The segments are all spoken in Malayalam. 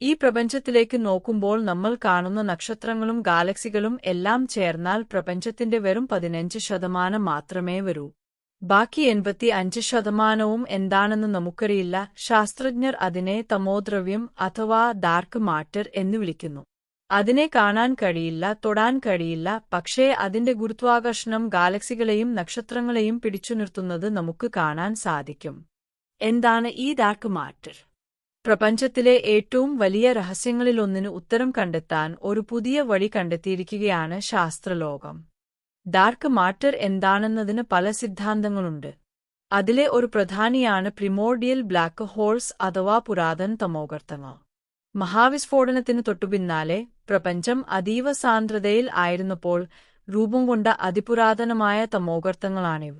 ഈ പ്രപഞ്ചത്തിലേക്ക് നോക്കുമ്പോൾ നമ്മൾ കാണുന്ന നക്ഷത്രങ്ങളും ഗാലക്സികളും എല്ലാം ചേർന്നാൽ പ്രപഞ്ചത്തിന്റെ വെറും പതിനഞ്ച് ശതമാനം മാത്രമേ വരൂ. ബാക്കി എൺപത്തി അഞ്ച് ശതമാനവും എന്താണെന്ന് നമുക്കറിയില്ല. ശാസ്ത്രജ്ഞർ അതിനെ തമോദ്രവ്യം അഥവാ ഡാർക്ക് മാറ്റർ എന്ന് വിളിക്കുന്നു. അതിനെ കാണാൻ കഴിയില്ല തൊടാൻ കഴിയില്ല. പക്ഷേ അതിന്റെ ഗുരുത്വാകർഷണം ഗാലക്സികളെയും നക്ഷത്രങ്ങളെയും പിടിച്ചു നിർത്തുന്നത് നമുക്ക് കാണാൻ സാധിക്കും. എന്താണ് ഈ ഡാർക്ക് മാറ്റർ? പ്രപഞ്ചത്തിലെ ഏറ്റവും വലിയ രഹസ്യങ്ങളിലൊന്നിന് ഉത്തരം കണ്ടെത്താൻ ഒരു പുതിയ വഴി കണ്ടെത്തിയിരിക്കുകയാണ് ശാസ്ത്രലോകം. ഡാർക്ക് മാറ്റർ എന്താണെന്നതിന് പല സിദ്ധാന്തങ്ങളുണ്ട്. അതിലെ ഒരു പ്രധാനിയാണ് പ്രിമോർഡിയൽ ബ്ലാക്ക് ഹോൾസ് അഥവാ പുരാതന തമോഗർത്തങ്ങൾ. മഹാവിസ്ഫോടനത്തിനു തൊട്ടുപിന്നാലെ പ്രപഞ്ചം അതീവ സാന്ദ്രതയിൽ ആയിരുന്നപ്പോൾ രൂപം കൊണ്ട അതിപുരാതനമായ തമോഗർത്തങ്ങളാണിവ.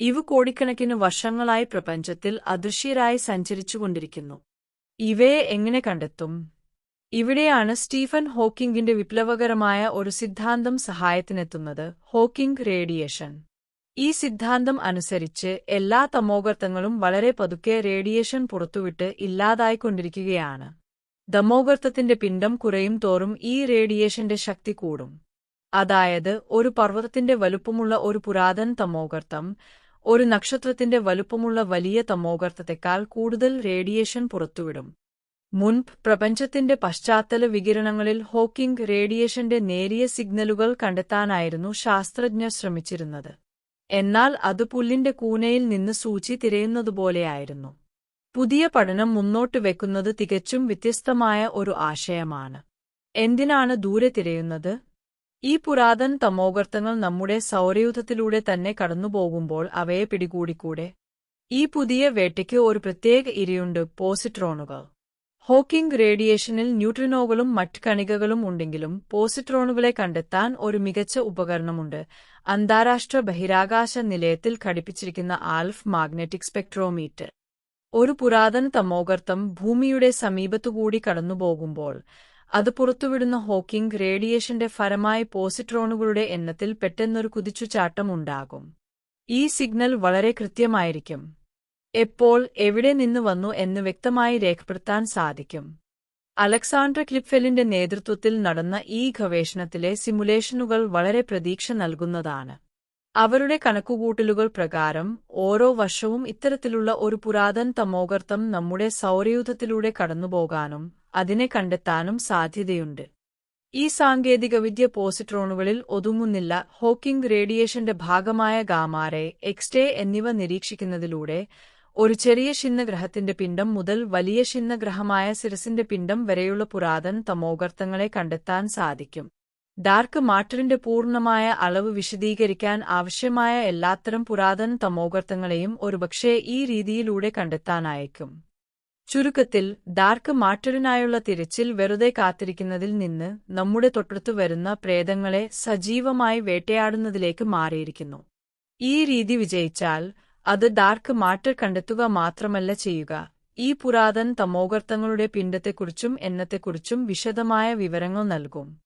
ഇവ കോടിക്കണക്കിന് വർഷങ്ങളായി പ്രപഞ്ചത്തിൽ അദൃശ്യരായി സഞ്ചരിച്ചുകൊണ്ടിരിക്കുന്നു. ഇവയെ എങ്ങനെ കണ്ടെത്തും? ഇവിടെയാണ് സ്റ്റീഫൻ ഹോക്കിംഗിന്റെ വിപ്ലവകരമായ ഒരു സിദ്ധാന്തം സഹായത്തിനെത്തുന്നത് ഹോക്കിംഗ് റേഡിയേഷൻ. ഈ സിദ്ധാന്തം അനുസരിച്ച് എല്ലാ തമോഗർത്തങ്ങളും വളരെ പതുക്കെ റേഡിയേഷൻ പുറത്തുവിട്ട് ഇല്ലാതായിക്കൊണ്ടിരിക്കുകയാണ്. ദമോഗർത്തത്തിന്റെ പിണ്ഡം കുറയും തോറും ഈ റേഡിയേഷന്റെ ശക്തി കൂടും. അതായത് ഒരു പർവതത്തിന്റെ വലുപ്പമുള്ള ഒരു പുരാതൻ തമോഗർത്തം ഒരു നക്ഷത്രത്തിന്റെ വലുപ്പമുള്ള വലിയ തമോഗർത്തത്തെക്കാൾ കൂടുതൽ റേഡിയേഷൻ പുറത്തുവിടും. മുൻപ് പ്രപഞ്ചത്തിന്റെ പശ്ചാത്തല വികിരണങ്ങളിൽ ഹോക്കിംഗ് റേഡിയേഷന്റെ നേരിയ സിഗ്നലുകൾ കണ്ടെത്താനായിരുന്നു ശാസ്ത്രജ്ഞർ ശ്രമിച്ചിരുന്നത്. എന്നാൽ അത് പുല്ലിന്റെ കൂനയിൽ നിന്ന് സൂചി തിരയുന്നതുപോലെയായിരുന്നു. പുതിയ പഠനം മുന്നോട്ട് വെക്കുന്നത് തികച്ചും വ്യത്യസ്തമായ ഒരു ആശയമാണ്. എന്തിനാണ് ദൂരെ തിരയുന്നത്? ഈ പുരാതന തമോഗർത്തങ്ങൾ നമ്മുടെ സൗരയൂഥത്തിലൂടെ തന്നെ കടന്നുപോകുമ്പോൾ അവയെ പിടികൂടിക്കൂടെ? ഈ പുതിയ വേട്ടയ്ക്ക് ഒരു പ്രത്യേക ഇരയുണ്ട് പോസിട്രോണുകൾ. ഹോക്കിംഗ് റേഡിയേഷനിൽ ന്യൂട്രിനോകളും മറ്റ് കണികകളും ഉണ്ടെങ്കിലും പോസിട്രോണുകളെ കണ്ടെത്താൻ ഒരു മികച്ച ഉപകരണമുണ്ട്. അന്താരാഷ്ട്ര ബഹിരാകാശ നിലയത്തിൽ ഘടിപ്പിച്ചിരിക്കുന്ന ആൽഫ് മാഗ്നറ്റിക് സ്പെക്ട്രോമീറ്റർ. ഒരു പുരാതന തമോഗർത്തം ഭൂമിയുടെ സമീപത്തുകൂടി കടന്നുപോകുമ്പോൾ അത് പുറത്തുവിടുന്ന ഹോക്കിംഗ് റേഡിയേഷന്റെ ഫലമായി പോസിട്രോണുകളുടെ എണ്ണത്തിൽ പെട്ടെന്നൊരു കുതിച്ചുചാട്ടം ഉണ്ടാകും. ഈ സിഗ്നൽ വളരെ കൃത്യമായിരിക്കും. എപ്പോൾ എവിടെ നിന്ന് വന്നു എന്ന് വ്യക്തമായി രേഖപ്പെടുത്താൻ സാധിക്കും. അലക്സാണ്ടർ ക്ലിപ്ഫെലിന്റെ നേതൃത്വത്തിൽ നടന്ന ഈ ഗവേഷണത്തിലെ സിമുലേഷനുകൾ വളരെ പ്രതീക്ഷ നൽകുന്നതാണ്. അവരുടെ കണക്കുകൂട്ടലുകൾ പ്രകാരം ഓരോ വർഷവും ഇത്തരത്തിലുള്ള ഒരു പുരാതൻ തമോഗർത്തം നമ്മുടെ സൗരയൂഥത്തിലൂടെ കടന്നുപോകാനും അതിനെ കണ്ടെത്താനും സാധ്യതയുണ്ട്. ഈ സാങ്കേതികവിദ്യ പോസിട്രോണുകളിൽ ഒതുങ്ങുന്നില്ല. ഹോക്കിംഗ് റേഡിയേഷന്റെ ഭാഗമായ ഗാമാരെ എക്സ്റ്റേ എന്നിവ നിരീക്ഷിക്കുന്നതിലൂടെ ഒരു ചെറിയ ഷിന്നഗ്രഹത്തിന്റെ പിണ്ഡം മുതൽ വലിയ ഷിന്നഗ്രഹമായ സിരസിന്റെ പിണ്ഡം വരെയുള്ള പുരാതൻ തമോഗർത്തങ്ങളെ കണ്ടെത്താൻ സാധിക്കും. ഡാർക്ക് മാറ്ററിന്റെ പൂർണമായ അളവ് വിശദീകരിക്കാൻ ആവശ്യമായ എല്ലാത്തരം പുരാതൻ തമോഗർത്തങ്ങളെയും ഒരുപക്ഷെ ഈ രീതിയിലൂടെ കണ്ടെത്താനായേക്കും. ചുരുക്കത്തിൽ ഡാർക്ക് മാറ്ററിനായുള്ള തിരച്ചിൽ വെറുതെ കാത്തിരിക്കുന്നതിൽ നിന്ന് നമ്മുടെ തൊട്ടടുത്ത് വരുന്ന പ്രേതങ്ങളെ സജീവമായി വേട്ടയാടുന്നതിലേക്ക് മാറിയിരിക്കുന്നു. ഈ രീതി വിജയിച്ചാൽ അത് ഡാർക്ക് മാറ്റർ കണ്ടെത്തുക മാത്രമല്ല ചെയ്യുക. ഈ പുരാതൻ തമോഗർത്തങ്ങളുടെ പിണ്ഡത്തെക്കുറിച്ചും എണ്ണത്തെക്കുറിച്ചും വിശദമായ വിവരങ്ങൾ നൽകും.